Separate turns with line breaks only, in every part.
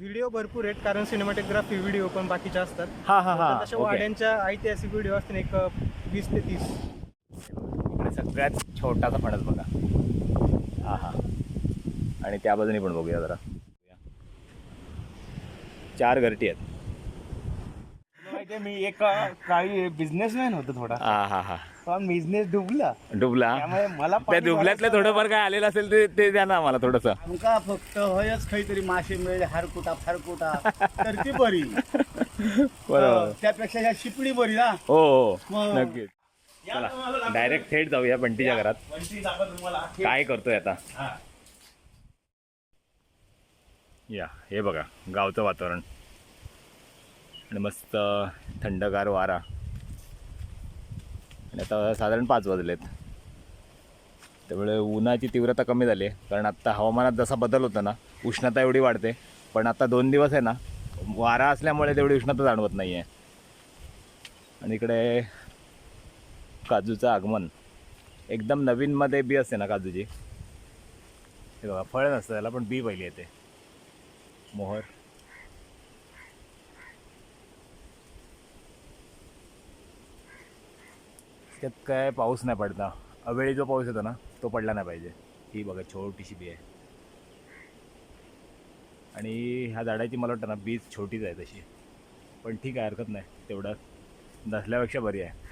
Video भरपूर आहेत कारण सिनेमॅटोग्राफी व्हिडिओ पण बाकीचे असतात.
हा हा हा.
तशा
ओके
वाड्यांच्या ऐतिहासिक व्हिडिओ असतात एक वीस ते तीस.
इकडे सगळ्यात छोटासा फणस बघा. हा हा. आणि त्या बाजूने पण बघूया जरा. चार घरटी आहेत.
माहितीये मी एक काही बिझनेसमॅन होतो थोडा.
हा हा हा.
पण बिझनेस डुबला.
डुबला?
त्यामुळे मला
त्या
पाणी
डुबल्यातलं थोडंफार काय आलेलं असेल ते ते द्या ना आम्हाला थोडस.
आमका फक्त होयच काहीतरी मासे मिळेल हारकुटा फारकुटा. तर ती बरी.
बरोबर.
त्यापेक्षा ह्या शिपडी बरी ना.
हो हो.
मग.
नक्कीच. चला डायरेक्ट थेट जाऊया बंटीच्या घरात.
वंशी दाखवा तुम्हाला.
काय करतोय आता?
हा.
या हे बघा गावचं वातावरण. आणि मस्त थंडगार वारा. आणि आता साधारण पाच वाजलेत. त्यामुळे उन्हाची तीव्रता कमी झाली आहे. कारण आत्ता हवामानात जसा बदल होता ना उष्णता एवढी वाढते. पण आता दोन दिवस आहे ना वारा असल्यामुळे तेवढी उष्णता जाणवत नाही आहे आणि इकडे काजूचं आगमन. एकदम नवीनमध्ये बी असते ना काजूची. हे बघा फळ नसतं त्याला पण बी पहिली येते. मोहर. त्यात काय पाऊस नाही पडता अवेळी जो पाऊस येतो ना तो पडला नाही पाहिजे. ही बघा छोटीशी बी आहे. आणि ह्या झाडाची मला वाटतं ना बीज छोटीच आहे तशी. पण ठीक आहे हरकत नाही. तेवढं नसल्यापेक्षा बरी आहे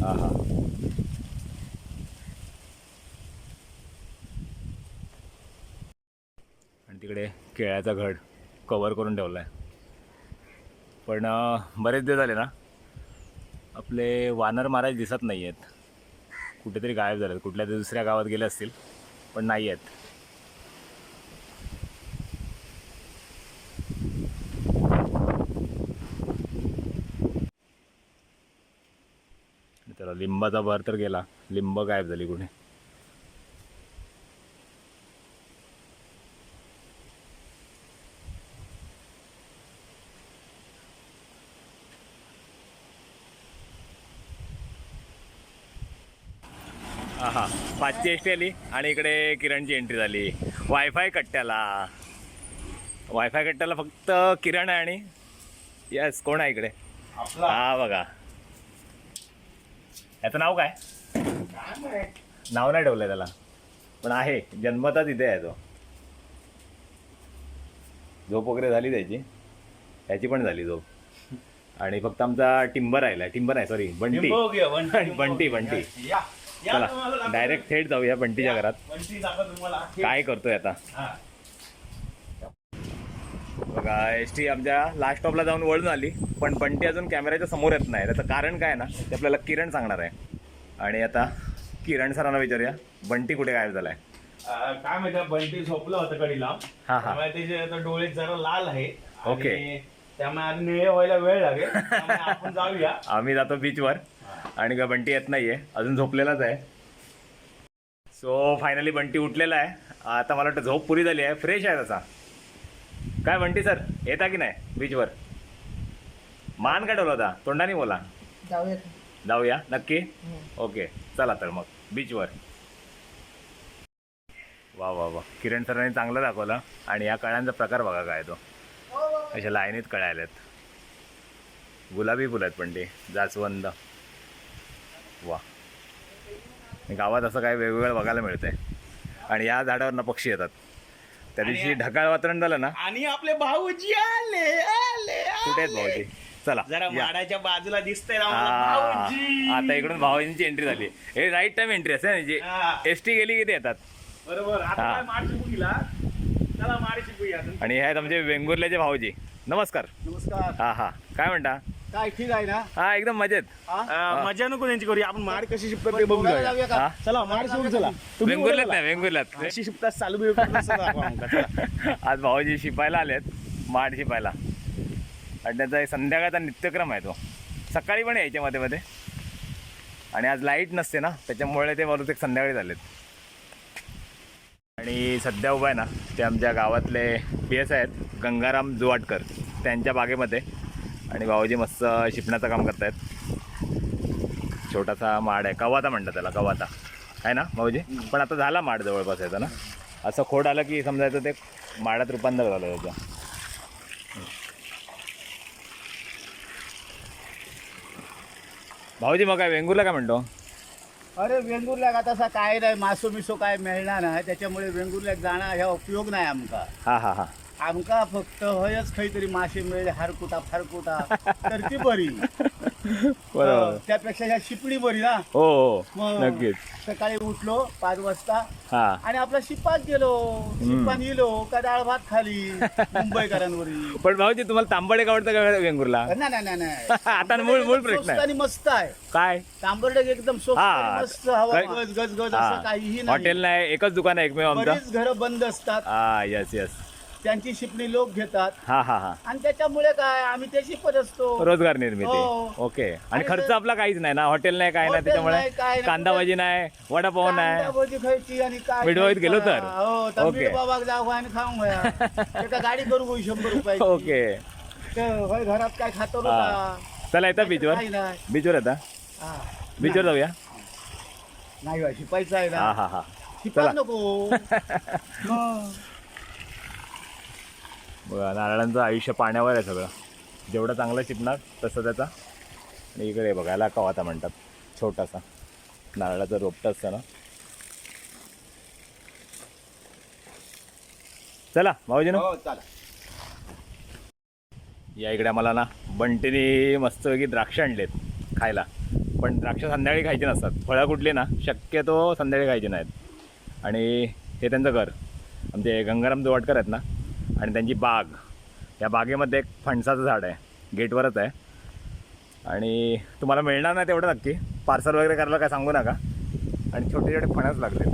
हा हा आणि तिकडे केळ्याचा घड. कवर करून ठेवला आहे पण बरेच दिवस झाले ना आपले वानर महाराज दिसत नाही आहेत कुठेतरी गायब झालेत. कुठल्या तरी दुसऱ्या गावात गेले असतील पण नाही आहेत त्याला लिंबाचा भर तर गेला. लिंब गायब झाली कुठे हा एस टी आली आणि इकडे किरणची एंट्री झाली. वायफाय कट्ट्याला. वायफाय कट्ट्याला फक्त किरण आहे आणि यस कोण आहे इकडे? हा बघा. याचं नाव काय? नाव नाही ठेवलंय त्याला. पण आहे. जन्मताच इथे आहे तो. झोप वगैरे झाली त्याची. त्याची पण झाली झोप. आणि फक्त आमचा टिंबर राहिला. टिंबर आहे सॉरी बंटी. बंटी बंटी चला. डायरेक्ट थेट जाऊया बंटीच्या घरात. काय करतोय आता?
हा.
बघा एस टी आमच्या लास्ट स्टॉपला जाऊन वळून आली पण बंटी अजून कॅमेऱ्याच्या समोर येत नाही. त्याचं कारण काय ना ते आपल्याला किरण सांगणार आहे. आणि आता किरण सरांना विचारूया बंटी कुठे गायब झालाय?
काय माहिती बंटी झोपलं होतं कडीला
हा, हा.
त्यामुळे त्याचे डोळे जरा लाल आहे.
ओके.
त्यामुळे निळे व्हायला वेळ लागेल. त्यामुळे आपण जाऊया.
आम्ही जातो बीचवर आणि का बंटी येत नाहीये अजून झोपलेलाच आहे. सो फायनली बंटी उठलेला आहे. आता मला वाटतं झोप पुरी झाली आहे. फ्रेश आहे तसा. काय बंटी सर येता की नाही बीचवर मान का ठेवला होता. तोंडाने बोला. जाऊया. नक्की? ओके चला तर मग. बीचवर वा वा वा. किरण सरांनी चांगलं दाखवलं. आणि या कळ्यांचा प्रकार बघा काय तो. अशा लाईनीत कळ्या आल्यात. गुलाबी फुलं आहेत पण ते जास्वंद. वा. गावात असं काय वेगवेगळं बघायला मिळतंय. आणि या झाडावरनं पक्षी येतात. त्या दिवशी ढगाळ वातावरण झालं ना?
आणि आपले भाऊजी आले आले
कुठे आहेत. भाऊजी? चला
जरा
या.
माडाच्या बाजूला दिसतंय ना
आ,
आम्हाला भाऊजी.
आता इकडून भाऊजींची एंट्री झाली. हे राईट टाइम एंट्री असते ना जी.
हा.
एस टी गेली की ते येतात.
बरोबर. आता
हा.
काय माड शिकूया चला माड शिकूया
आणि हे आहेत आमचे वेंगुर्ल्याचे भाऊजी. नमस्कार.
नमस्कार.
हा हा. काय म्हणता?
काय ठीक आहे ना
हा एकदम मजेत
हा?
अं, मजा नको त्यांची करूया आपण माड कशी शिकतात ते बघू
बघायला
जाऊया.
जाऊया का?
चला माड शिकू चला तुम्ही
वेंगुर्ल्यात. नाही वेंगुर्ल्यात
कशी शिकतात चालू बिलू आमका. चला.
आज भाऊजी शिपायला आलेत माड शिपायला आणि त्यांचा एक संध्याकाळचा नित्यक्रम आहे तो सकाळी पण यायचे मध्ये मध्ये आणि आज लाइट नसते ना त्याच्यामुळे ते बहुतेक संध्याकाळी झालेत आणि सध्या उभा आहे ना ते आमच्या गावातले पी एस आहेत गंगाराम जुवाटकर त्यांच्या बागेमध्ये आणि भाऊजी मस्त शिपण्याचं काम करतायत. छोटासा माड आहे. कवाता म्हणतात त्याला कवाता. आहे ना भाऊजी? पण आता झाला माड जवळपास याचा ना? असं खोड आलं की समजायचं ते माडात रूपांतर झालं त्याचं. भाऊजी मग काय वेंगुर्ला काय म्हणतो?
अरे वेंगुर्ल्याक आता तसा काय नाही. मासो मिसो काय मिळणार नाही. त्याच्यामुळे वेंगुर्ल्याक जाणं ह्या उपयोग नाही आमका
हां हां हां.
आमका फक्त हयच खंय तरी मासे मिळेल हारकुटा फारकुटा. तर ती बरी.
बरोबर.
त्यापेक्षा ह्या शिपणी बरी ना?
हो हो.
मग
नक्कीच.
सकाळी उठलो पाच वाजता.
हां.
आणि आपला शिपात गेलो. शिपात गेलो का डाळ भात खाली मुंबईकरांवरी.
पण भाऊजी तुम्हाला तांबडे आवडतं का वेंगुर्ला?
नाही नाही नाही, नाही.
आता मूळ- मूळ प्रश्न आहे.
स्वस्त आणि मस्त आहे.
काय?
तांबर्डे एकदम स्वस्त
हा.
आणि मस्त हवा. गज गज गज. असं काहीही
हॉटेल
नाही
नाही एकच दुकान आहे एकमेव आमचं.
बरीच घरं बंद असतात.
हा यस यस
त्यांची शिपणी लोक घेतात.
हा हा हा.
आणि त्याच्यामुळे काय आम्ही ते शिपत असतो.
रोजगार निर्मिती.
हो.
ओके. आणि
आणि
खर्च
जर-
आपला काहीच नाही ना? हॉटेल नाही काय
हॉटेल
त्याच्यामुळे?
नाही, काय नाही.
कांदा भाजी नाही वडापाव नाही.
कांदा भजी खायची आणि काय
मिठवाईत
खायचं.
गेलो तर?
हो तर
ओके.
जाऊ आणि खाऊ एका गाडी करू शंभर रुपयाची.
ओके.
घरात काय खातो
हा.
का
चला येता बीचवर
काही नाही.
बीचवर येता?
हा.
बीचवर जाऊया
नाही. बा, शिपायचं आहे
हा
ना
हा हा.
शिपाय
चला.
नको. मग.
बघा नारळांचं आयुष्य पाण्यावर आहे सगळं. जेवढं चांगलं शिपणार तसं त्याचा. आणि इकडे बघायला कवाता म्हणतात छोटासा. नारळाचं रोपटं असतं ना. चला भाऊजी ना
हो चला
या इकडे आम्हाला ना बंटीने मस्तपैकी द्राक्ष आणलेत खायला. पण द्राक्ष संध्याकाळी खायची नसतात. फळं कुठली ना शक्यतो संध्याकाळी खायची नाहीत. आणि हे त्यांचं घर. आमचे गंगाराम दोवाटकर आहेत ना आणि त्यांची बाग. या बागेमध्ये एक फणसाचं झाड आहे. गेटवरच आहे. आणि तुम्हाला मिळणार नाही तेवढं नक्की. पार्सल वगैरे करायला काय सांगू नका. आणि छोटे छोटे फणस लागले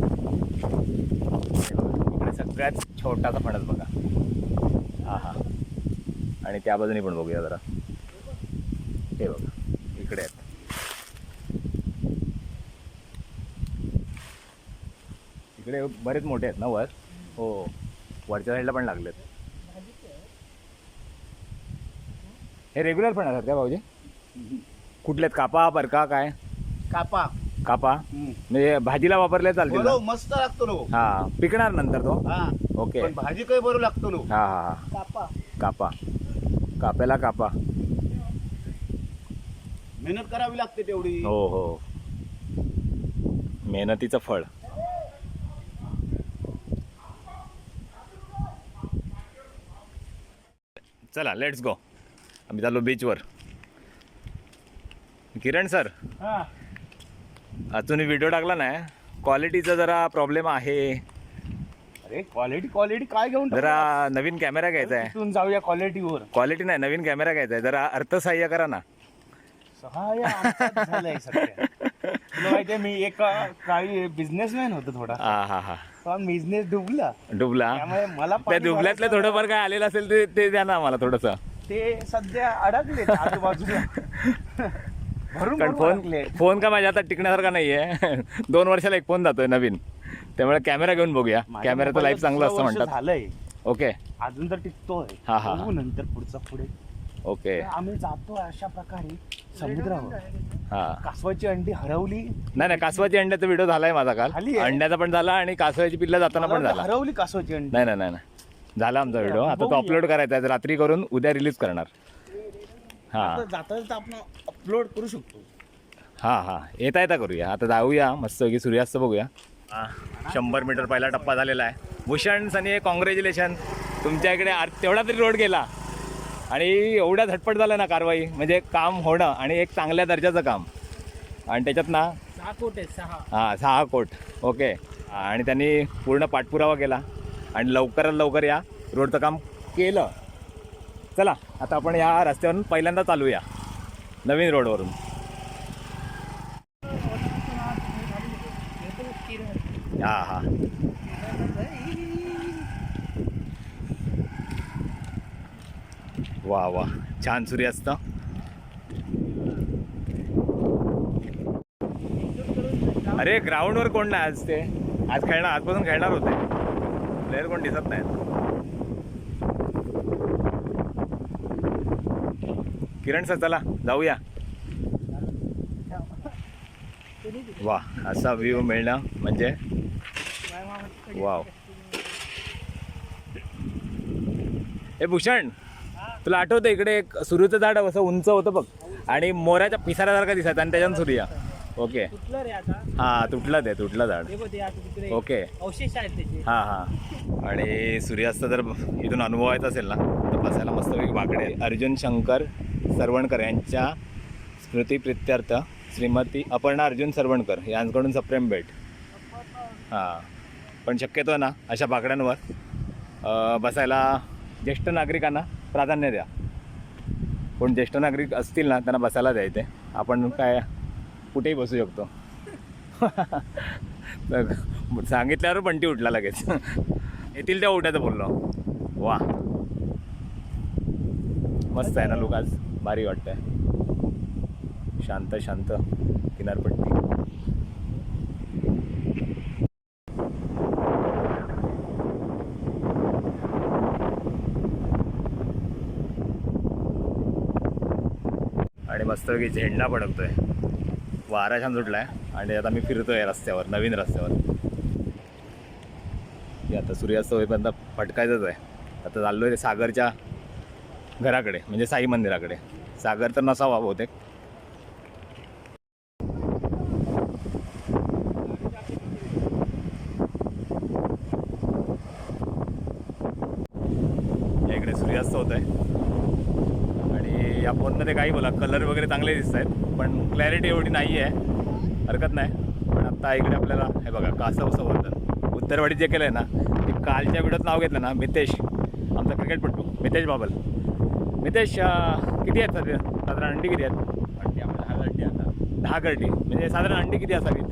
इकडे सगळ्यात छोटासा फणस बघा. हा हा. आणि त्या बाजूने पण बघूया जरा. हे बघा. इकडे आहेत. इकडे बरेच मोठे आहेत ना वर? हो. वरच्या साईडला पण लागलेत. हे रेग्युलर पण असतात का भाऊजी? कुठले आहेत कापा बरका काय?
कापा.
कापा?
हम्म.
म्हणजे भाजीला वापरले चालतील ना?
बरोबर मस्त लागतो लो
हा. पिकणार नंतर तो?
हा.
ओके.
पण भाजी काही बरोबर लागतो लो
हा हा हा.
कापा.
कापा. काप्याला कापा.
मेहनत करावी लागते तेवढी.
हो हो. मेहनतीचं फळ. चला लेट्स गो आम्ही चाललो बीचवर किरण सर
हा.
तुम्ही व्हिडिओ टाकला नाही क्वालिटीचा जरा प्रॉब्लेम आहे.
अरे क्वालिटी क्वालिटी काय घेऊन?
जरा नवीन कॅमेरा घ्यायचा आहे.
जाऊया क्वालिटीवर
क्वालिटी नाही नवीन कॅमेरा घ्यायचा आहे. जरा अर्थसहाय्य करा ना.
सहाय्य मी एक काही बिझनेसमॅन होतो थोडा.
हा हा हा.
बिझनेस डुबला.
डुबला?
त्यामुळे मला
त्या
पाणी
डुबल्यातलं
भरायचं
थोडंफार काय आलेलं असेल ते ते द्या ना आम्हाला थोडंसं.
ते सध्या अडकले आजूबाजूला. भरून
कारण
भरून
फोन
अडकले.
फोन का माझ्या आता टिकण्यासारखा नाहीये. दोन वर्षाला एक फोन जातोय नवीन. त्यामुळे कॅमेरा घेऊन बघूया.
माझ्या
कॅमेराचं
मोबाईलला
लाईफ चांगलं असतं
वर्ष
म्हणतात.
झालंय.
ओके.
अजून तर टिकतोय.
हा, हा.
बघू नंतर पुढचा पुढे.
ओके.
आम्ही जातो अशा प्रकारे समुद्रावर.
हा.
कासवाची अंडी हरवली.
नाही नाही कासवाची अंड्याचा व्हिडिओ झालाय माझा काल.
आहे?
अंड्याचा पण झाला आणि कासवाची पिल्ला जाताना
मला
पण
वाटलं
झाला.
हरवली कासवाची अंडी.
नाही नाही नाही नाही. झाला आमचा व्हिडिओ. आता तो. अपलोड करायचा आहे. रात्री करून उद्या रिलीज करणार. हा.
आता जाता जाता आपण अपलोड करू शकतो.
हा हा. येता येता करूया. आता जाऊया. मस्त की सूर्यास्त बघूया. हा, शंभर मीटर पहिला टप्पा झालेला आहे. भूषण सनी कॉंग्रॅच्युलेशन तुमच्या इकडे आर- तेवढा तरी रोड गेला. आणि एवढ्या झटपट झालं ना कारवाई म्हणजे काम होणं आणि एक चांगल्या दर्जाचं काम. आणि त्याच्यात ना?
सहा कोट आहे सहा.
हां सहा कोट. ओके. आणि त्यांनी पूर्ण पाठपुरावा केला. आणि लवकरात लवकर या रोडचं काम केलं. चला आता आपण या रस्त्यावरून पहिल्यांदा चालूया. नवीन रोडवरून. हा हा. वा वा. छान सूर्यास्त अरे ग्राउंडवर कोण नाही आज ते? आज खेळणार आजपासून खेळणार होते. प्लेअर कोण दिसत नाहीत. किरण सर चला जाऊया. वा असा व्ह्यू मिळणं म्हणजे वाव. ए भूषण! तुला आठवतं इकडे एक सुरूचं झाड असं उंच होतं बघ. आणि मोराच्या पिसाऱ्यासारखं दिसायचं आणि त्याच्यानं सूर्या ओके. हा तुटलं ते तुटलं झाड. ओके.
अवशेष आहेत त्याचे.
हां हां. आणि सूर्यास्त जर इथून अनुभवायचा असेल ना तर बसायला मस्तपैकी बाकडे आहे. अर्जुन शंकर सरवणकर यांच्या स्मृतीप्रित्यर्थ श्रीमती अपर्णा अर्जुन सरवणकर यांच्याकडून सप्रेम भेट हां. पण शक्यतो ना अशा बाकड्यांवर बसायला ज्येष्ठ नागरिकांना प्राधान्य द्या. कोण ज्येष्ठ नागरिक असतील ना त्यांना बसायला द्यायचे आपण काय कुठेही बसू शकतो. तर सांगितल्यावर बंटी उठला लगेच. येतील त्या उठायचं बोललो वा मस्त आहे ना लोक आज भारी वाटतंय. शांत शांत. किनारपट्टी आणि मस्तपैकी झेंडा फडकतोय. वारा छान सुटलाय. आणि आता मी फिरतोय रस्त्यावर नवीन रस्त्यावर. की आता सूर्यास्त होईपर्यंत फटकायचंच आहे. आता चाललो ते सागरच्या घराकडे म्हणजे साई मंदिराकडे. सागर तर नसावा बहुतेक या इकडे सूर्यास्त होत आहे आणि या फोनमध्ये काही बोला कलर वगैरे चांगले दिसत आहेत पण क्लॅरिटी एवढी नाही आहे हरकत नाही. पण आत्ता इकडे आपल्याला हे बघा कासव संवर्धन उत्तरवाडीत जे केलं आहे ना ते कालच्या व्हिडिओत नाव घेतलं ना मितेश. आमचा क्रिकेटपटू मितेश बाबल. मितेश किती आहेत सध्या? साधारण अंडी किती आहेत? अंडी दहा गड्डी आता. दहा गड्डी. म्हणजे साधारण अंडी किती असावीत?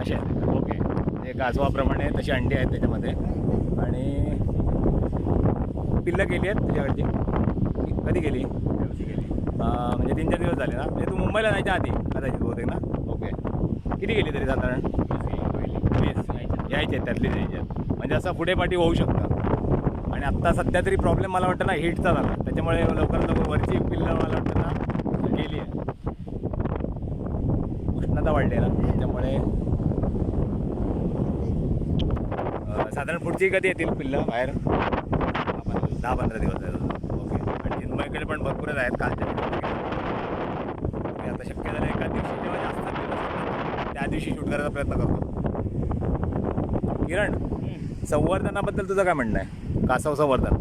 असे आहेत. ओके. म्हणजे कासवाप्रमाणे तशी अंडी आहेत त्याच्यामध्ये. आणि पिल्लं गेली आहेत तुझ्याकडची कधी गेली? म्हणजे तीन चार दिवस झाले ना? म्हणजे तू मुंबईला जायच्या आधी कदाचित बहुतेक ना? ओके. किती गेली तरी साधारण? यायचे आहेत त्यातलीच यायचे आहेत म्हणजे असं पुढे पाठी होऊ शकतं. आणि आत्ता सध्या तरी प्रॉब्लेम मला वाटतं ना हिटचा झाला. त्याच्यामुळे लवकरात लवकर वरची पिल्लं मला वाटतं ना गेली आहे. उष्णता वाढली आहे ना. त्याच्यामुळे साधारण पुढची कधी येतील पिल्लं बाहेर? दहा पंधरा दिवस आहेत चिन्मयकडे पण भरपूरच आहेत कालच्या आता शक्य झालं एका दिवशी जेव्हा जास्त दिवस त्या दिवशी शूट करायचा प्रयत्न करतो. किरण संवर्धनाबद्दल तुझं काय म्हणणं आहे? कासव संवर्धन.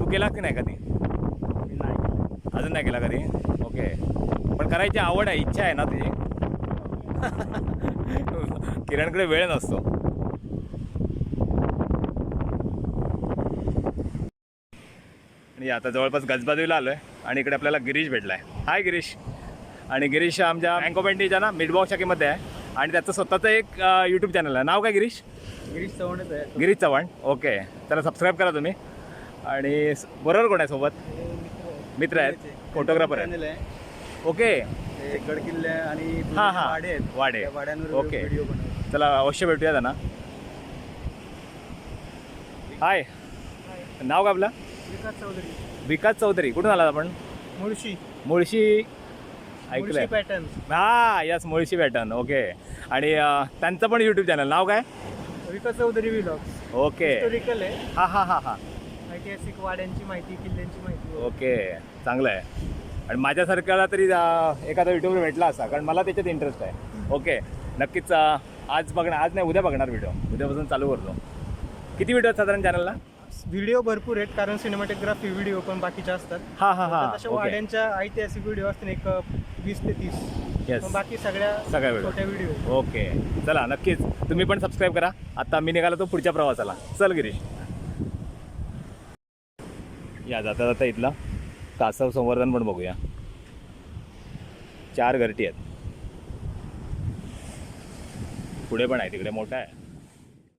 तू केला की नाही कधी? अजून नाही केला कधी? ओके. पण करायची आवड आहे इच्छा आहे ना तुझी? किरणकडे वेळ नसतो. आणि आता जवळपास गजबाजूला आलो आहे आणि इकडे आपल्याला गिरीश भेटला आहे हाय गिरीश. आणि गिरीश आमच्या बँक ऑफ इंडियाच्या ना मिडबॉक्स शाखेमध्ये आहे. आणि त्याचं स्वतःचं एक यूट्यूब चॅनल आहे. नाव काय गिरीश?
गिरीश चव्हाणच आहे.
गिरीश चव्हाण. ओके त्याला सबस्क्राईब करा तुम्ही. आणि बरोबर कोण आहे सोबत? मित्र आहेत. फोटोग्राफर
आहे.
ओके
गडकिल्ले आणि
हां हां.
वाडे आहेत.
वाडे. ओके चला अवश्य भेटूया त्यांना. हाय नाव का आपलं?
विकास चौधरी.
विकास चौधरी. कुठून आलात आपण?
मुळशी.
मुळशी. ऐकलंय.
पॅटर्न.
हा यस मुळशी पॅटर्न. ओके आणि अं, त्यांचं पण यूट्यूब चॅनल नाव काय?
Vikas Chaudhari vlog
okay
historical आहे.
हा हा हा हा.
ऐतिहासिक वाड्यांची माहिती किल्ल्यांची माहिती.
ओके चांगलं आहे आणि माझ्यासारख्याला तरी अं, एखादा युट्यूबर भेटला असा कारण मला त्याच्यात इंटरेस्ट आहे. ओके नक्कीच अं, आज बघणार आज नाही उद्या बघणार व्हिडिओ उद्यापासून चालू करतो. किती व्हिडिओ साधारण चॅनलला
व्हिडिओ भरपूर आहेत कारण सिनेमॅटोग्राफी व्हिडिओ पण बाकीचे असतात.
हा हा हा.
तशा
ओके
वाड्यांच्या ऐतिहासिक व्हिडिओ असतील एक वीस ते तीस.
येस
पण बाकी सगळ्या
सगळ्या video.
छोट्या व्हिडिओ
ओके चला नक्कीच. तुम्ही पण सबस्क्राईब करा. आता मी निघालो तो पुढच्या प्रवासाला. चल गिरीश. या जाता जाता इथला कासव संवर्धन पण बघूया. चार घरटी आहेत. पुढे पण आहे तिकडे मोठा आहे.